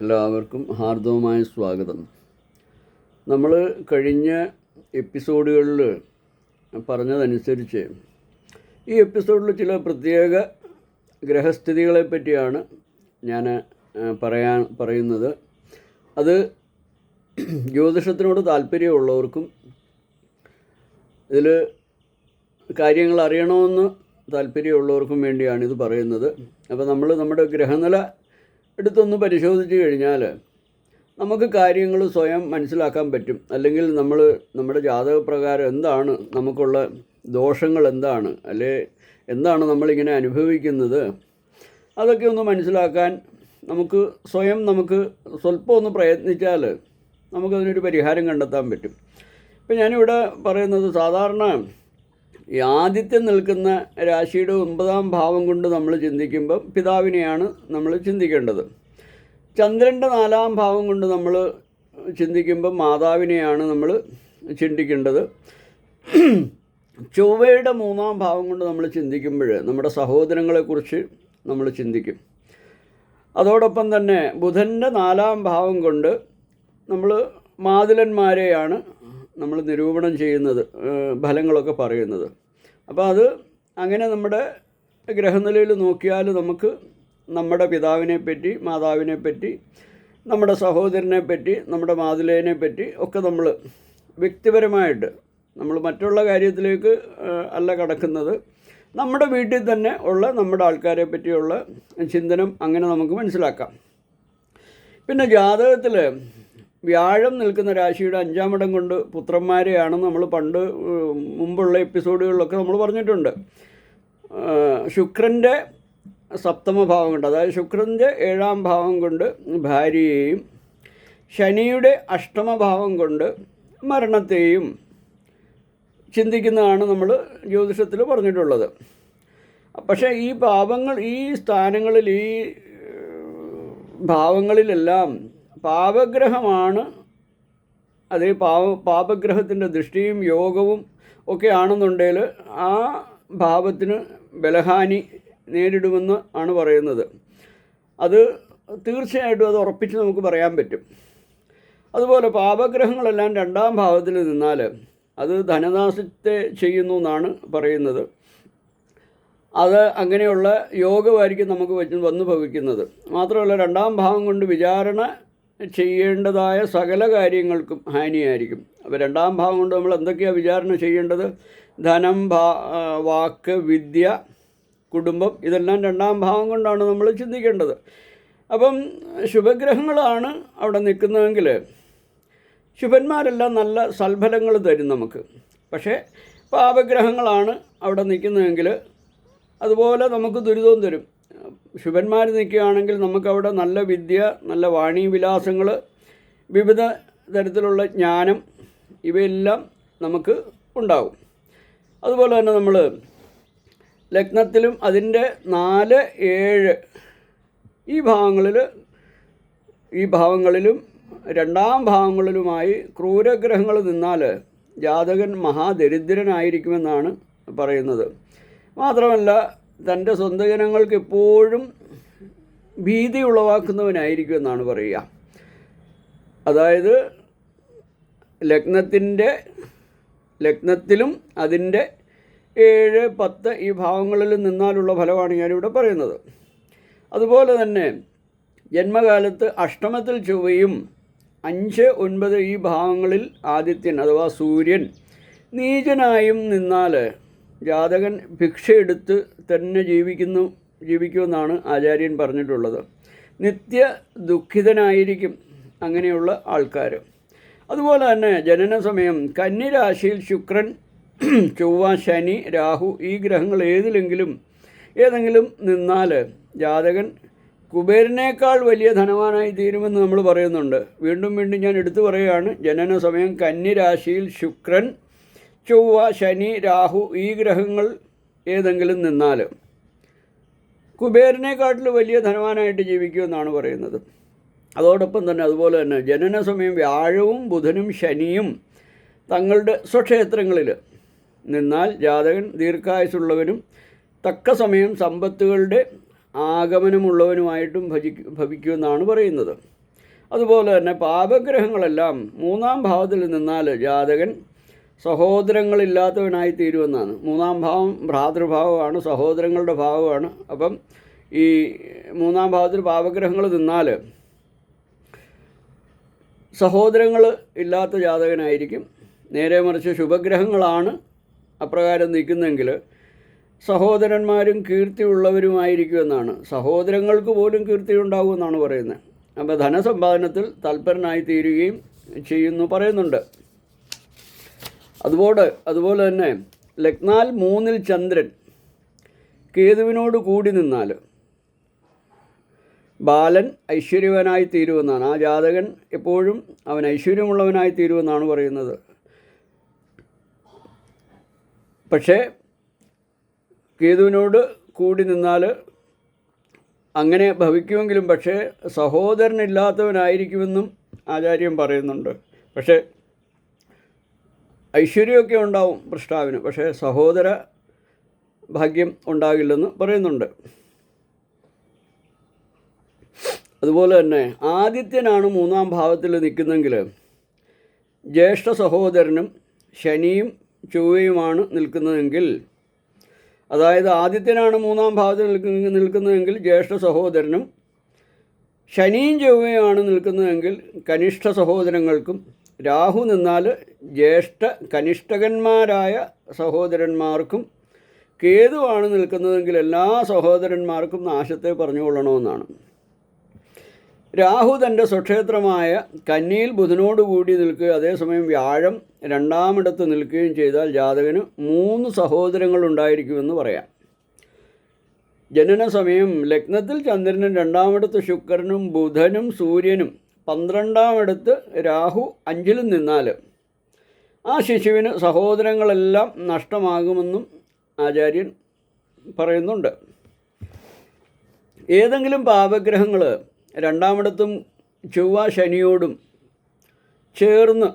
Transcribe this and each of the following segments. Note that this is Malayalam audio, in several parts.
എല്ലാവർക്കും ഹാർദവമായ സ്വാഗതം. നമ്മൾ കഴിഞ്ഞ എപ്പിസോഡുകളിൽ പറഞ്ഞതനുസരിച്ച് ഈ എപ്പിസോഡിൽ ചില പ്രത്യേക ഗ്രഹസ്ഥിതികളെ പറ്റിയാണ് ഞാൻ പറയാൻ പറയുന്നത്. അത് ജ്യോതിഷത്തിനോട് താല്പര്യമുള്ളവർക്കും ഇതിൽ കാര്യങ്ങൾ അറിയണമെന്ന് താല്പര്യമുള്ളവർക്കും വേണ്ടിയാണ് ഇത് പറയുന്നത്. അപ്പോൾ നമ്മൾ നമ്മുടെ ഗ്രഹനില എടുത്തൊന്ന് പരിശോധിച്ച് കഴിഞ്ഞാൽ നമുക്ക് കാര്യങ്ങൾ സ്വയം മനസ്സിലാക്കാൻ പറ്റും. അല്ലെങ്കിൽ നമ്മൾ നമ്മുടെ ജാതകപ്രകാരം എന്താണ് നമുക്കുള്ള ദോഷങ്ങൾ എന്താണ്? അല്ലെ എന്താണ് നമ്മളിങ്ങനെ അനുഭവിക്കുന്നത്? അതൊക്കെ ഒന്ന് മനസ്സിലാക്കാൻ നമുക്ക് സ്വയം നമുക്ക് സ്വല്പം ഒന്ന് പ്രയത്നിച്ചാൽ നമുക്കതിനൊരു പരിഹാരം കണ്ടെത്താൻ പറ്റും. ഇപ്പം ഞാനിവിടെ പറയുന്നത് സാധാരണ ഈ ആദ്യത്തെ നിൽക്കുന്ന രാശിയുടെ ഒമ്പതാം ഭാവം കൊണ്ട് നമ്മൾ ചിന്തിക്കുമ്പം പിതാവിനെയാണ് നമ്മൾ ചിന്തിക്കേണ്ടത്. ചന്ദ്രന്റെ നാലാം ഭാവം കൊണ്ട് നമ്മൾ ചിന്തിക്കുമ്പം മാതാവിനെയാണ് നമ്മൾ ചിന്തിക്കേണ്ടത്. ചൊവ്വയുടെ മൂന്നാം ഭാവം കൊണ്ട് നമ്മൾ ചിന്തിക്കുമ്പോൾ നമ്മുടെ സഹോദരങ്ങളെക്കുറിച്ച് നമ്മൾ ചിന്തിക്കും. അതോടൊപ്പം തന്നെ ബുധന്റെ നാലാം ഭാവം കൊണ്ട് നമ്മൾ മാതുലന്മാരെയാണ് നമ്മൾ നിരൂപണം ചെയ്യുന്നത് ഫലങ്ങളൊക്കെ പറയുന്നത്. അപ്പോൾ അത് അങ്ങനെ നമ്മുടെ ഗ്രഹനിലയിൽ നോക്കിയാൽ നമുക്ക് നമ്മുടെ പിതാവിനെ പറ്റി മാതാവിനെ പറ്റി നമ്മുടെ സഹോദരനെ പറ്റി നമ്മുടെ മാതുലേനെ പറ്റി ഒക്കെ നമ്മൾ വ്യക്തിപരമായിട്ട് നമ്മൾ മറ്റുള്ള കാര്യത്തിലേക്ക് അല്ല കടക്കുന്നത്. നമ്മുടെ വീട്ടിൽ തന്നെ ഉള്ള നമ്മുടെ ആൾക്കാരെ പറ്റിയുള്ള ചിന്തനം അങ്ങനെ നമുക്ക് മനസ്സിലാക്കാം. പിന്നെ ജാതകത്തിൽ വ്യാഴം നിൽക്കുന്ന രാശിയുടെ അഞ്ചാം ഇടം കൊണ്ട് പുത്രന്മാരെയാണ് നമ്മൾ പണ്ട് മുമ്പുള്ള എപ്പിസോഡുകളിലൊക്കെ നമ്മൾ പറഞ്ഞിട്ടുണ്ട്. ശുക്രന്റെ സപ്തമ ഭാവം കൊണ്ട് അതായത് ശുക്രന്റെ ഏഴാം ഭാവം കൊണ്ട് ഭാര്യയെയും ശനിയുടെ അഷ്ടമഭാവം കൊണ്ട് മരണത്തെയും ചിന്തിക്കുന്നതാണ് നമ്മൾ ജ്യോതിഷത്തിൽ പറഞ്ഞിട്ടുള്ളത്. പക്ഷേ ഈ പാപങ്ങൾ ഈ സ്ഥാനങ്ങളിൽ ഈ ഭാവങ്ങളിലെല്ലാം പാപഗ്രഹമാണ്. അതേ പാവ പാപഗ്രഹത്തിന്റെ ദൃഷ്ടിയും യോഗവും ഒക്കെ ആണെന്നുണ്ടെങ്കിൽ ആ ഭാവത്തിന് ബലഹാനി നേരിടുമെന്ന് ആണ് പറയുന്നത്. അത് തീർച്ചയായിട്ടും അത് ഉറപ്പിച്ച് നമുക്ക് പറയാൻ പറ്റും. അതുപോലെ പാപഗ്രഹങ്ങളെല്ലാം രണ്ടാം ഭാവത്തിൽ നിന്നാൽ അത് ധനനാശത്തെ ചെയ്യുന്നു എന്നാണ് പറയുന്നത്. അത് അങ്ങനെയുള്ള യോഗമായിരിക്കും നമുക്ക് വന്നു ഭവിക്കുന്നത്. മാത്രമല്ല രണ്ടാം ഭാവം കൊണ്ട് വിചാരണ ചെയ്യേണ്ടതായ സകല കാര്യങ്ങൾക്കും ഹാനിയായിരിക്കും. അപ്പോൾ രണ്ടാം ഭാഗം കൊണ്ട് നമ്മൾ എന്തൊക്കെയാണ് വിചാരണ ചെയ്യേണ്ടത്? ധനം വാക്ക് വിദ്യ കുടുംബം ഇതെല്ലാം രണ്ടാം ഭാവം കൊണ്ടാണ് നമ്മൾ ചിന്തിക്കേണ്ടത്. അപ്പം ശുഭഗ്രഹങ്ങളാണ് അവിടെ നിൽക്കുന്നതെങ്കിൽ ശുഭന്മാരെല്ലാം നല്ല സൽഫലങ്ങൾ തരും നമുക്ക്. പക്ഷേ പാപഗ്രഹങ്ങളാണ് അവിടെ നിൽക്കുന്നതെങ്കിൽ അതുപോലെ നമുക്ക് ദുരിതവും തരും. ശുഭന്മാർ നിൽക്കുകയാണെങ്കിൽ നമുക്കവിടെ നല്ല വിദ്യ നല്ല വാണിവിലാസങ്ങൾ വിവിധ തരത്തിലുള്ള ജ്ഞാനം ഇവയെല്ലാം നമുക്ക് ഉണ്ടാവും. അതുപോലെ തന്നെ നമ്മൾ ലഗ്നത്തിലും അതിന്റെ നാല് ഏഴ് ഈ ഭാവങ്ങളിൽ ഈ ഭാവങ്ങളിലും രണ്ടാം ഭാവങ്ങളിലുമായി ക്രൂരഗ്രഹങ്ങൾ നിന്നാൽ ജാതകൻ മഹാദരിദ്രനായിരിക്കുമെന്നാണ് പറയുന്നത്. മാത്രമല്ല തന്റെ സ്വന്തം ജനങ്ങൾക്ക് എപ്പോഴും ഭീതി ഉളവാക്കുന്നവനായിരിക്കും എന്നാണ് പറയുക. അതായത് ലഗ്നത്തിന്റെ ലഗ്നത്തിലും അതിന്റെ ഏഴ് പത്ത് ഈ ഭാവങ്ങളിൽ നിന്നാലുള്ള ഫലമാണ് ഞാനിവിടെ പറയുന്നത്. അതുപോലെ തന്നെ ജന്മകാലത്ത് അഷ്ടമത്തിൽ ചൊവ്വയും അഞ്ച് ഒൻപത് ഈ ഭാവങ്ങളിൽ ആദിത്യൻ അഥവാ സൂര്യൻ നീചനായും നിന്നാൽ ജാതകൻ ഭിക്ഷയെടുത്ത് തന്നെ ജീവിക്കുന്നു ജീവിക്കുമെന്നാണ് ആചാര്യൻ പറഞ്ഞിട്ടുള്ളത്. നിത്യ ദുഃഖിതനായിരിക്കും അങ്ങനെയുള്ള ആൾക്കാർ അതുപോലെ തന്നെ ജനന സമയം കന്നിരാശിയിൽ ശുക്രൻ ചൊവ്വ ശനി രാഹു ഈ ഗ്രഹങ്ങൾ ഏതിലെങ്കിലും ഏതെങ്കിലും നിന്നാൽ ജാതകൻ കുബേരനേക്കാൾ വലിയ ധനവാനായി തീരുമെന്ന് നമ്മൾ പറയുന്നുണ്ട്. വീണ്ടും വീണ്ടും ഞാൻ എടുത്തു പറയുകയാണ് ജനന സമയം കന്നിരാശിയിൽ ശുക്രൻ ചൊവ്വ ശനി രാഹു ഈ ഗ്രഹങ്ങൾ ഏതെങ്കിലും നിന്നാൽ കുബേരനെക്കാട്ടിൽ വലിയ ധനവാനായിട്ട് ജീവിക്കുമെന്നാണ് പറയുന്നത്. അതോടൊപ്പം തന്നെ അതുപോലെ തന്നെ ജനന സമയം വ്യാഴവും ബുധനും ശനിയും തങ്ങളുടെ സ്വക്ഷേത്രങ്ങളിൽ നിന്നാൽ ജാതകൻ ദീർഘായുസുള്ളവനും തക്ക സമയം സമ്പത്തുകളുടെ ആഗമനമുള്ളവനുമായിട്ടും ഭജി ഭവിക്കുമെന്നാണ് പറയുന്നത്. അതുപോലെ തന്നെ പാപഗ്രഹങ്ങളെല്ലാം മൂന്നാം ഭാവത്തിൽ നിന്നാൽ ജാതകൻ സഹോദരങ്ങളില്ലാത്തവനായി തീരുമെന്നാണ് മൂന്നാം ഭാവം ഭ്രാതൃഭാവമാണ് സഹോദരങ്ങളുടെ ഭാവമാണ്. അപ്പം ഈ മൂന്നാം ഭാവത്തിൽ പാപഗ്രഹങ്ങൾ നിന്നാൽ സഹോദരങ്ങൾ ഇല്ലാത്ത ജാതകനായിരിക്കും. നേരെ മറിച്ച് ശുഭഗ്രഹങ്ങളാണ് അപ്രകാരം നിൽക്കുന്നെങ്കിൽ സഹോദരന്മാരും കീർത്തിയുള്ളവരുമായിരിക്കുമെന്നാണ്. സഹോദരങ്ങൾക്ക് പോലും കീർത്തി ഉണ്ടാകുമെന്നാണ് പറയുന്നത്. അപ്പോൾ ധനസമ്പാദനത്തിൽ തൽപരനായി തീരുകയും ചെയ്യുന്നു പറയുന്നുണ്ട്. അതുപോലെ അതുപോലെ തന്നെ ലഗ്നാൽ മൂന്നിൽ ചന്ദ്രൻ കേതുവിനോട് കൂടി നിന്നാൽ ബാലൻ ഐശ്വര്യവനായി തീരുമെന്നാണ്. ആ ജാതകൻ എപ്പോഴും അവൻ ഐശ്വര്യമുള്ളവനായി തീരുമെന്നാണ് പറയുന്നത്. പക്ഷേ കേതുവിനോട് കൂടി നിന്നാൽ അങ്ങനെ ഭവിക്കുമെങ്കിലും പക്ഷേ സഹോദരനില്ലാത്തവനായിരിക്കുമെന്നും ആചാര്യം പറയുന്നുണ്ട്. പക്ഷേ ഐശ്വര്യമൊക്കെ ഉണ്ടാവും പൃഷ്ടാവിന് പക്ഷേ സഹോദര ഭാഗ്യം ഉണ്ടാകില്ലെന്ന് പറയുന്നുണ്ട്. അതുപോലെ തന്നെ ആദിത്യനാണ് മൂന്നാം ഭാവത്തിൽ നിൽക്കുന്നെങ്കിൽ ജ്യേഷ്ഠ സഹോദരനും ശനിയും ചൊവ്വയുമാണ് നിൽക്കുന്നതെങ്കിൽ അതായത് ആദിത്യനാണ് മൂന്നാം ഭാവത്തിൽ നിൽക്കുന്ന നിൽക്കുന്നതെങ്കിൽ ജ്യേഷ്ഠ സഹോദരനും ശനിയും ചൊവ്വയുമാണ് നിൽക്കുന്നതെങ്കിൽ കനിഷ്ഠ സഹോദരങ്ങൾക്കും രാഹു നിന്നാൽ ജ്യേഷ്ഠ കനിഷ്ഠകന്മാരായ സഹോദരന്മാർക്കും കേതുവാണ് നിൽക്കുന്നതെങ്കിൽ എല്ലാ സഹോദരന്മാർക്കും നാശത്തെ പറഞ്ഞുകൊള്ളണമെന്നാണ്. രാഹു തന്റെ സ്വക്ഷേത്രമായ കന്നിയിൽ ബുധനോടുകൂടി നിൽക്കുക അതേസമയം വ്യാഴം രണ്ടാമിടത്ത് നിൽക്കുകയും ചെയ്താൽ ജാതകന് മൂന്ന് സഹോദരങ്ങളുണ്ടായിരിക്കുമെന്ന് പറയാം. ജനന സമയം ലഗ്നത്തിൽ ചന്ദ്രനും രണ്ടാമിടത്ത് ശുക്രനും ബുധനും സൂര്യനും പന്ത്രണ്ടാമിടത്ത് രാഹു അഞ്ചിലും നിന്നാൽ ആ ശിശുവിന് സഹോദരങ്ങളെല്ലാം നഷ്ടമാകുമെന്നും ആചാര്യൻ പറയുന്നുണ്ട്. ഏതെങ്കിലും പാപഗ്രഹങ്ങൾ രണ്ടാമിടത്തും ചൊവ്വ ശനിയോടും ചേർന്ന്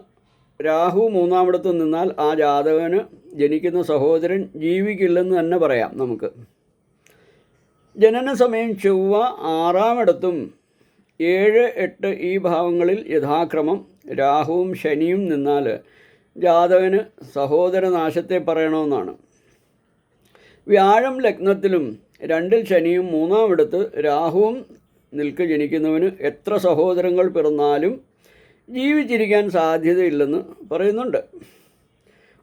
രാഹു മൂന്നാമിടത്തും നിന്നാൽ ആ ജാതകന് ജനിക്കുന്ന സഹോദരൻ ജീവിക്കില്ലെന്ന് തന്നെ പറയാം നമുക്ക്. ജനന സമയം ചൊവ്വ ആറാമിടത്തും ഏഴ് എട്ട് ഈ ഭാവങ്ങളിൽ യഥാക്രമം രാഹുവും ശനിയും നിന്നാൽ ജാതകന് സഹോദരനാശത്തെ പറയണമെന്നാണ്. വ്യാഴം ലഗ്നത്തിലും രണ്ടിൽ ശനിയും മൂന്നാമിടത്ത് രാഹുവും നിൽക്ക് ജനിക്കുന്നവന് എത്ര സഹോദരങ്ങൾ പിറന്നാലും ജീവിച്ചിരിക്കാൻ സാധ്യതയില്ലെന്ന് പറയുന്നുണ്ട്.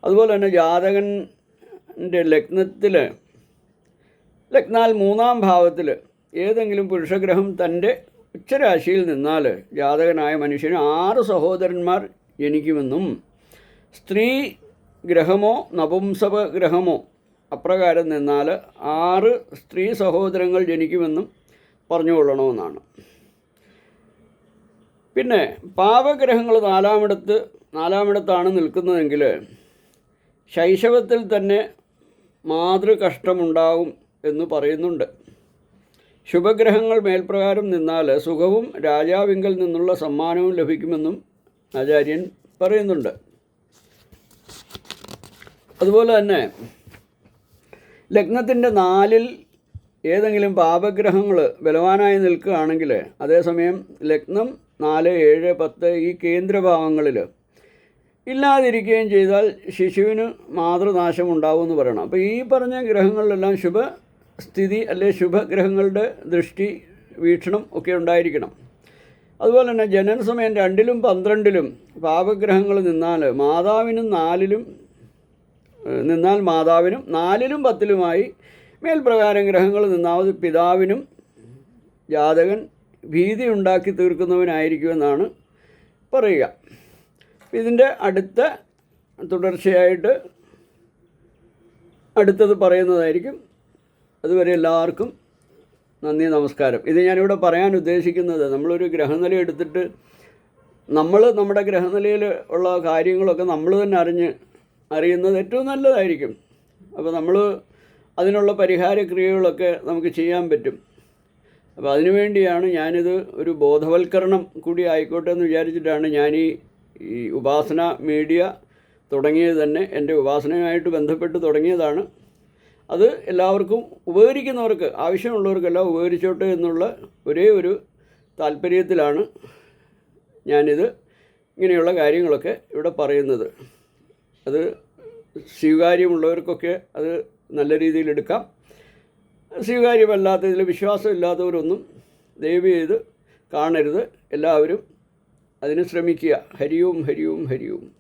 അതുപോലെ തന്നെ ജാതകന്റെ ലഗ്നത്തിൽ ലഗ്നാൽ മൂന്നാം ഭാവത്തിൽ ഏതെങ്കിലും പുരുഷഗ്രഹം തന്റെ ഉച്ചരാശിയിൽ നിന്നാൽ ജാതകനായ മനുഷ്യന് ആറ് സഹോദരന്മാർ ജനിക്കുമെന്നും സ്ത്രീ ഗ്രഹമോ നപുംസക ഗ്രഹമോ അപ്രകാരം നിന്നാൽ ആറ് സ്ത്രീ സഹോദരങ്ങൾ ജനിക്കുമെന്നും പറഞ്ഞുകൊള്ളണമെന്നാണ്. പിന്നെ പാവഗ്രഹങ്ങൾ നാലാമിടത്ത് നാലാമിടത്താണ് നിൽക്കുന്നതെങ്കിൽ ശൈശവത്തിൽ തന്നെ മാതൃകഷ്ടമുണ്ടാവും എന്ന് പറയുന്നുണ്ട്. ശുഭഗ്രഹങ്ങൾ മേൽപ്രകാരം നിന്നാൽ സുഖവും രാജാവിങ്കൽ നിന്നുള്ള സമ്മാനവും ലഭിക്കുമെന്നും ആചാര്യൻ പറയുന്നുണ്ട്. അതുപോലെ തന്നെ ലഗ്നത്തിന്റെ നാലിൽ ഏതെങ്കിലും പാപഗ്രഹങ്ങൾ ബലവാനായി നിൽക്കുകയാണെങ്കിൽ അതേസമയം ലഗ്നം നാല് ഏഴ് പത്ത് ഈ കേന്ദ്രഭാവങ്ങളിൽ ഇല്ലാതിരിക്കുകയും ചെയ്താൽ ശിശുവിന് മാതൃനാശം ഉണ്ടാവുമെന്ന് പറയണം. അപ്പോൾ ഈ പറഞ്ഞ ഗ്രഹങ്ങളിലെല്ലാം ശുഭസ്ഥിതി അല്ലെ ശുഭഗ്രഹങ്ങളുടെ ദൃഷ്ടി വീക്ഷണം ഒക്കെ ഉണ്ടായിരിക്കണം. അതുപോലെ തന്നെ ജനന സമയം രണ്ടിലും പന്ത്രണ്ടിലും പാപഗ്രഹങ്ങൾ നിന്നാൽ മാതാവിനും നാലിലും നിന്നാൽ മാതാവിനും നാലിലും പത്തിലുമായി മേൽപ്രകാരം ഗ്രഹങ്ങൾ നിന്നാമത് പിതാവിനും ജാതകൻ ഭീതി ഉണ്ടാക്കി തീർക്കുന്നവനായിരിക്കുമെന്നാണ് പറയുക. ഇതിന്റെ അടുത്ത തുടർച്ചയായിട്ട് അടുത്തത് പറയുന്നതായിരിക്കും അതുവരെ എല്ലാവർക്കും നന്ദി നമസ്കാരം. ഇത് ഞാനിവിടെ പറയാൻ ഉദ്ദേശിക്കുന്നത് നമ്മളൊരു ഗ്രഹനില എടുത്തിട്ട് നമ്മൾ നമ്മുടെ ഗ്രഹനിലയിൽ ഉള്ള കാര്യങ്ങളൊക്കെ നമ്മൾ തന്നെ അറിഞ്ഞ് അറിയുന്നത് ഏറ്റവും നല്ലതായിരിക്കും. അപ്പോൾ നമ്മൾ അതിനുള്ള പരിഹാര ക്രിയകളൊക്കെ നമുക്ക് ചെയ്യാൻ പറ്റും. അപ്പോൾ അതിനുവേണ്ടിയാണ് ഞാനിത് ഒരു ബോധവൽക്കരണം കൂടി ആയിക്കോട്ടെ എന്ന് വിചാരിച്ചിട്ടാണ് ഞാൻ ഈ ഈ ഉപാസന മീഡിയ തുടങ്ങിയത് തന്നെ. എന്റെ ഉപാസനയുമായിട്ട് ബന്ധപ്പെട്ട് തുടങ്ങിയതാണ്. അത് എല്ലാവർക്കും ഉപകരിക്കുന്നവർക്ക് ആവശ്യമുള്ളവർക്കെല്ലാം ഉപകരിച്ചോട്ടെ എന്നുള്ള ഒരേ ഒരു താല്പര്യത്തിലാണ് ഞാനിത് ഇങ്ങനെയുള്ള കാര്യങ്ങളൊക്കെ ഇവിടെ പറയുന്നത്. അത് സ്വീകാര്യമുള്ളവർക്കൊക്കെ അത് നല്ല രീതിയിൽ എടുക്കാം. സ്വീകാര്യമല്ലാത്ത ഇതിൽ വിശ്വാസമില്ലാത്തവരൊന്നും ദയവ് ചെയ്ത് കാണരുത്. എല്ലാവരും അതിന് ശ്രമിക്കുക. ഹരിയും ഹരിയും ഹരിയും.